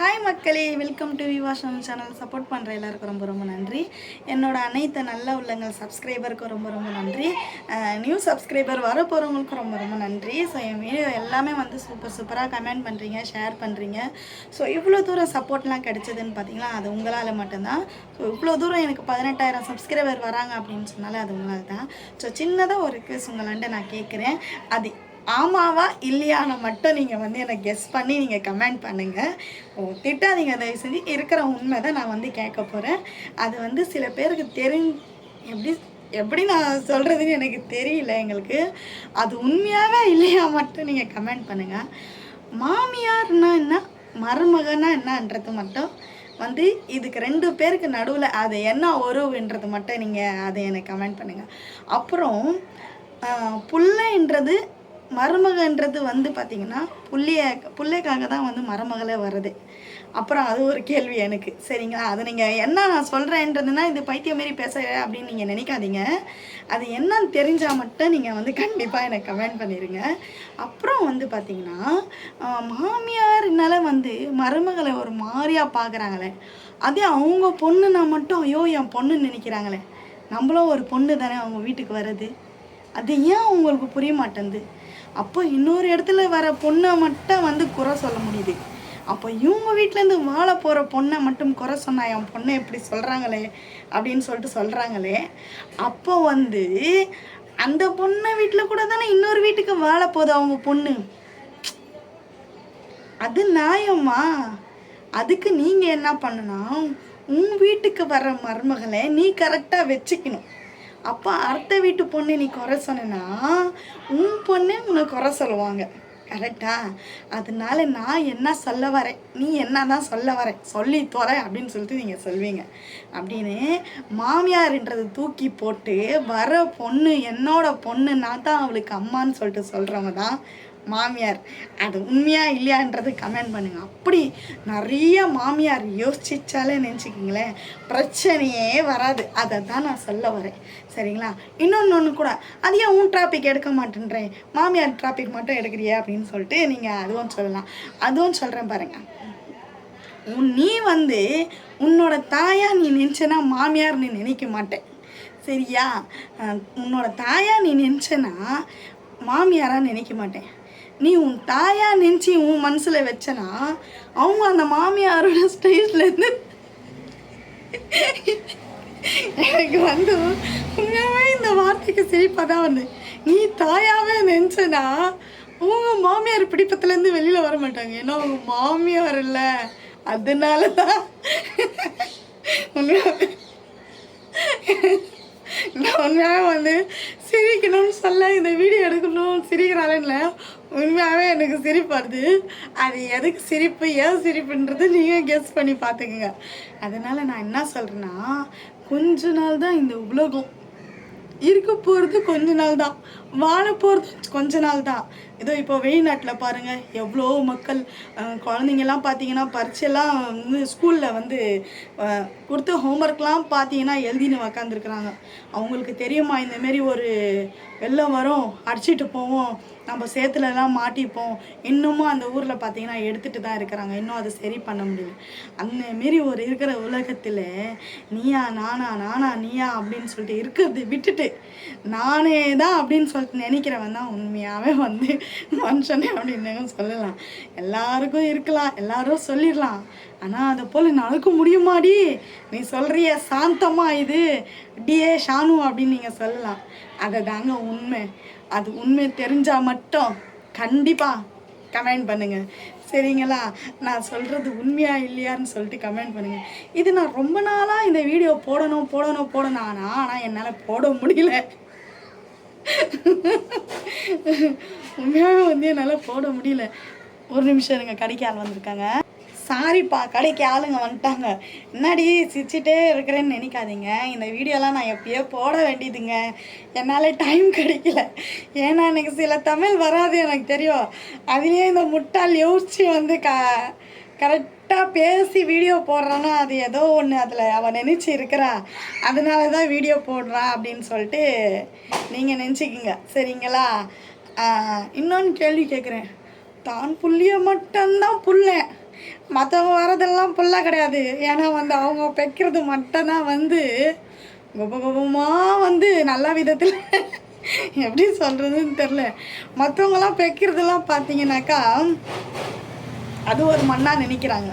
Hi மக்களே welcome to விவாஷன் channel support பண்ணுற எல்லாருக்கும் ரொம்ப ரொம்ப நன்றி. என்னோட அனைத்து நல்ல உள்ளங்கள் சப்ஸ்கிரைபருக்கும் ரொம்ப ரொம்ப நன்றி. நியூ சப்ஸ்கிரைபர் வரப்போகிறவங்களுக்கும் ரொம்ப ரொம்ப நன்றி. ஸோ என் வீடியோ எல்லாமே வந்து சூப்பர் சூப்பராக கமெண்ட் பண்ணுறீங்க ஷேர் பண்ணுறீங்க ஸோ இவ்வளோ தூரம் சப்போர்ட்லாம் கிடைச்சதுன்னு பார்த்தீங்கன்னா அது உங்களால் மட்டும்தான். ஸோ இவ்வளோ தூரம் எனக்கு பதினெட்டாயிரம் சப்ஸ்கிரைபர் வராங்க அப்படின்னு சொன்னாலே அது உங்களால் தான் ஸோ சின்னதாக ஒரு கேஸ் உங்களாண்ட நான் கேட்குறேன் அது ஆமாவா இல்லையான்னு மட்டும் நீங்கள் வந்து எனக்கு கெஸ் பண்ணி நீங்கள் கமெண்ட் பண்ணுங்கள் ஓ திட்டாதீங்க தயவு செஞ்சு இருக்கிற உண்மை தான் நான் வந்து கேட்க போகிறேன் அது வந்து சில பேருக்கு தெரி எப்படி எப்படி நான் சொல்கிறதுன்னு எனக்கு தெரியல எங்களுக்கு. அது உண்மையாகவே இல்லையா மட்டும் நீங்கள் கமெண்ட் பண்ணுங்கள் மாமியார்னா என்ன? மருமகனா என்னன்றது மட்டும் வந்து இதுக்கு ரெண்டு பேருக்கு நடுவில் அது என்ன உறவுன்றது மட்டும் நீங்கள் அதை எனக்கு கமெண்ட் பண்ணுங்கள் அப்புறம் ஆஹ், புள்ளைன்றது மருமகன்றது வந்து பார்த்திங்கன்னா புள்ளைய பிள்ளைக்காக தான் வந்து மருமகளே வருது. அப்புறம் அது ஒரு கேள்வி எனக்கு. சரிங்களா? அது நீங்கள் என்ன நான் சொல்கிறேன்றதுனா இது பைத்தியம் மாரி பேச அப்படின்னு நீங்கள் நினைக்காதீங்க. அது என்னன்னு தெரிஞ்சால் மட்டும் நீங்கள் வந்து கண்டிப்பாக எனக்கு கமெண்ட் பண்ணிடுங்க அப்புறம் வந்து பார்த்திங்கன்னா மாமியார்னால வந்து மருமகளை ஒரு மாதிரியாக பார்க்குறாங்களே அதே அவங்க பொண்ணுனா மட்டும் ஐயோ என் பொண்ணுன்னு நினைக்கிறாங்களே. நம்மளும் ஒரு பொண்ணு தானே அவங்க வீட்டுக்கு வர்றது? அது ஏன் அவங்களுக்கு புரிய மாட்டேங்குது? அப்போ இன்னொரு இடத்துல வர பொண்ணை மட்டும் வந்து குறை சொல்ல முடியுது. அப்போ இவங்க வீட்டிலேருந்து வாழ போகிற பொண்ணை மட்டும் குறை சொன்னா என் பொண்ணை எப்படி சொல்கிறாங்களே அப்படின்னு சொல்லிட்டு சொல்கிறாங்களே அப்போ வந்து அந்த பொண்ணை வீட்டில் கூட தானே இன்னொரு வீட்டுக்கு வாழ போகுது அவங்க பொண்ணு. அது நியாயமா? அதுக்கு நீங்கள் என்ன பண்ணணும்? உன் வீட்டுக்கு வர மருமகளை நீ கரெக்டாக வச்சுக்கணும். அப்போ அடுத்த வீட்டு பொண்ணு நீ குறை சொன்னா உன் பொண்ணே உன்னை குறை சொல்லுவாங்க. கரெக்டா அதனால நான் என்ன சொல்ல வரேன்? நீ என்ன தான் சொல்ல வர? சொல்லி தோற அப்படின்னு சொல்லிட்டு நீங்கள் சொல்வீங்க. அப்படின்னு மாமியார்ன்றது தூக்கி போட்டு வர பொண்ணு என்னோட பொண்ணு நான் தான் அவளுக்கு அம்மான்னு சொல்லிட்டு சொல்கிறவங்க தான் மாமியார். அது உண்மையா இல்லையான்றது கமெண்ட் பண்ணுங்க. அப்படி நிறைய மாமியார் யோசிச்சாலே நினச்சிக்கிங்களேன் பிரச்சனையே வராது. அதை தான் நான் சொல்ல வரேன். சரிங்களா? இன்னொன்று ஒன்று கூட அது ஏன் உன் ட்ராபிக் எடுக்க மாட்டேன்றேன் மாமியார் ட்ராபிக் மட்டும் எடுக்கிறியா? அப்படின்னு சொல்லிட்டு நீங்கள் அதுவும் சொல்லலாம். அதுவும் சொல்கிறேன் பாருங்கள் உன் நீ வந்து உன்னோட தாயா நீ நினச்சனா மாமியார் நீ நினைக்க மாட்டேன். சரியா? உன்னோட தாயா நீ நினச்சனா மாமியாராக நினைக்க மாட்டேன். நீ உன் தாயா நினச்சி உன் மனசில் வச்சனா அவங்க அந்த மாமியாரோட ஸ்டைல்லேருந்து எனக்கு வந்து உண்மையாகவே இந்த வார்த்தைக்கு சிரிப்பாக தான் வந்து நீ தாயாவே நினச்சனா உங்கள் மாமியார் பிடிப்பத்துலேருந்து வெளியில் வர மாட்டாங்க. ஏன்னா அவங்க மாமியார் இல்லை. அதனால தான் உண்மையாகவே நான் உண்மையாக வந்து சிரிக்கணும்னு சொல்ல இந்த வீடியோ எடுக்கணும் சிரிக்கிறாளேன்னு உண்மையாகவே எனக்கு சிரிப்பு வருது. அது எதுக்கு சிரிப்பு? ஏன் சிரிப்புன்றது நீங்கள் கெஸ் பண்ணி பார்த்துக்குங்க. அதனால் நான் என்ன சொல்கிறேன்னா கொஞ்ச நாள் தான் இந்த உலகம் இருக்க போகிறது கொஞ்ச நாள் தான் வாழ போகிறது கொஞ்ச நாள் தான். இதோ இப்போ வெளிநாட்டில் பாருங்கள் எவ்வளோ மக்கள் குழந்தைங்கள்லாம் குழந்தைங்கெல்லாம் பார்த்தீங்கன்னா பரீட்சையெல்லாம் வந்து ஸ்கூலில் வந்து அஹ், கொடுத்த ஹோம்ஒர்க்லாம் பார்த்தீங்கன்னா எழுதின்னு உக்காந்துருக்குறாங்க. அவங்களுக்கு தெரியுமா இந்தமாரி ஒரு வெள்ளம் வரும் அடிச்சிட்டு போவோம் நம்ம சேத்துலலாம் மாட்டிப்போம் இன்னமும் அந்த ஊரில் பார்த்தீங்கன்னா எடுத்துகிட்டு தான் இருக்கிறாங்க இன்னும் அதை சரி பண்ண முடியல. அந்த மாரி ஒரு இருக்கிற உலகத்தில் நீயா நானா நானா நீயா அப்படின்னு சொல்லிட்டு இருக்கிறது விட்டுட்டு நானே தான் அப்படின்னு சொல்லி சொல்லிட்டு நினைக்கிறவன் தான் உண்மையாகவே வந்து மனுஷனே அப்படின்னு சொல்லலாம். எல்லாருக்கும் இருக்கலாம் எல்லாரும் சொல்லிடலாம். ஆனால் அதை போல் நடக்க முடியுமாடி? நீ சொல்கிறிய சாந்தமா இது. டிஏ ஷானு அப்படின்னு நீங்கள் சொல்லலாம். அதை தாங்க உண்மை. அது உண்மை தெரிஞ்சால் மட்டும் கண்டிப்பாக கமெண்ட் பண்ணுங்க. சரிங்களா? நான் சொல்கிறது உண்மையா இல்லையான்னு சொல்லிட்டு கமெண்ட் பண்ணுங்க. இது நான் ரொம்ப நாளாக இந்த வீடியோ போடணும் போடணும் போடணும். ஆனால் ஆனால் என்னால் போட முடியல. உண்மையாகவே வந்து என்னால் போட முடியல. ஒரு நிமிஷம் இருங்க கடைக்கு ஆள் வந்திருக்காங்க. சாரிப்பா கடைக்கு ஆளுங்க வந்துட்டாங்க. என்னடி சிரிச்சிட்டே இருக்கிறேன்னு நினைக்காதீங்க. இந்த வீடியோலாம் நான் எப்பயோ போட வேண்டியதுங்க. என்னால் டைம் கிடைக்கல. ஏன்னா எனக்கு சில தமிழ் வராது எனக்கு தெரியும். அதுலேயே இந்த முட்டாள் யோசிச்சு வந்து க கரெக்ட் கரெக்டாக பேசி வீடியோ போடுறானோ அது ஏதோ ஒன்று அதில் அவன் நினச்சி இருக்கிறா. அதனால தான் வீடியோ போடுறான் அப்படின்னு சொல்லிட்டு நீங்கள் நினச்சிக்கிங்க. சரிங்களா? இன்னொன்று கேள்வி கேட்குறேன் தான் புள்ளிய மட்டும்தான் புள்ளேன் மற்றவங்க வரதெல்லாம் புள்ள கிடையாது. ஏன்னா வந்து அவங்க பெக்கிறது மட்டும்தான் வந்து கோப கோபமாக வந்து நல்ல விதத்தில் எப்படி சொல்கிறதுன்னு தெரில மற்றவங்களாம் பெக்கிறதுலாம் பார்த்தீங்கன்னாக்கா அது ஒரு மண்ணாக நினைக்கிறாங்க.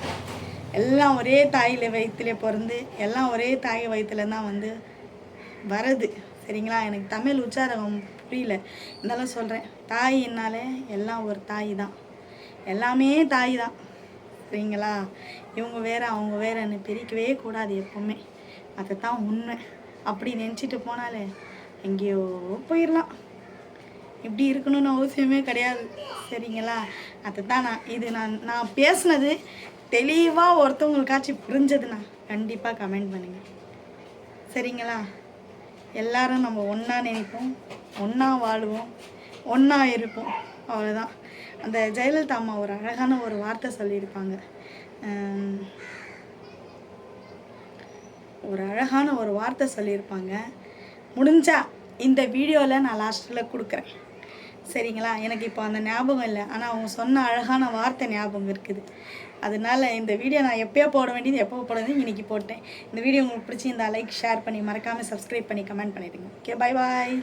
எல்லாம் ஒரே தாயில் வயிற்றுல பிறந்து எல்லாம் ஒரே தாய் வயிற்றுல தான் வந்து வரது சரிங்களா? எனக்கு தமிழ் உச்சாரம் புரியல. இருந்தாலும் சொல்கிறேன் தாயினாலே எல்லாம் ஒரு தாய் தான். எல்லாமே தாய் தான். சரிங்களா? இவங்க வேற அவங்க வேறன்னு பிரிக்கவே கூடாது எப்பவுமே. அதுதான் உண்மை. அப்படி நினச்சிட்டு போனாலே எங்கேயோ போயிடலாம் இப்படி இருக்கணும்னு அவசியமே கிடையாது. சரிங்களா? அதுதான் நான் இது நான் நான் பேசுனது தெளிவாக ஒருத்தவங்களுக்காச்சும் புரிஞ்சதுண்ணா கண்டிப்பாக கமெண்ட் பண்ணுங்கள் சரிங்களா? எல்லாரும் நம்ம ஒன்றா நினைப்போம் ஒன்றா வாழுவோம் ஒன்றா இருப்போம். அவ்வளோதான் அந்த ஜெயலலிதா அம்மா ஒரு அழகான ஒரு வார்த்தை சொல்லியிருப்பாங்க. ஒரு அழகான ஒரு வார்த்தை சொல்லியிருப்பாங்க. முடிஞ்சா இந்த வீடியோவில் நான் லாஸ்ட்டில் கொடுக்குறேன். சரிங்களா? எனக்கு இப்போ அந்த ஞாபகம் இல்லை. ஆனால் அவங்க சொன்ன அழகான வார்த்தை ஞாபகம் இருக்குது. அதனால இந்த வீடியோ நான் எப்போயோ போட வேண்டியது எப்போ போட வேண்டியது இன்னைக்கு போட்டேன். இந்த வீடியோ உங்களுக்கு பிடிச்சிருந்தா லைக் ஷேர் பண்ணி மறக்காமல் சப்ஸ்கிரைப் பண்ணி கமெண்ட் பண்ணிடுங்க. Okay bye bye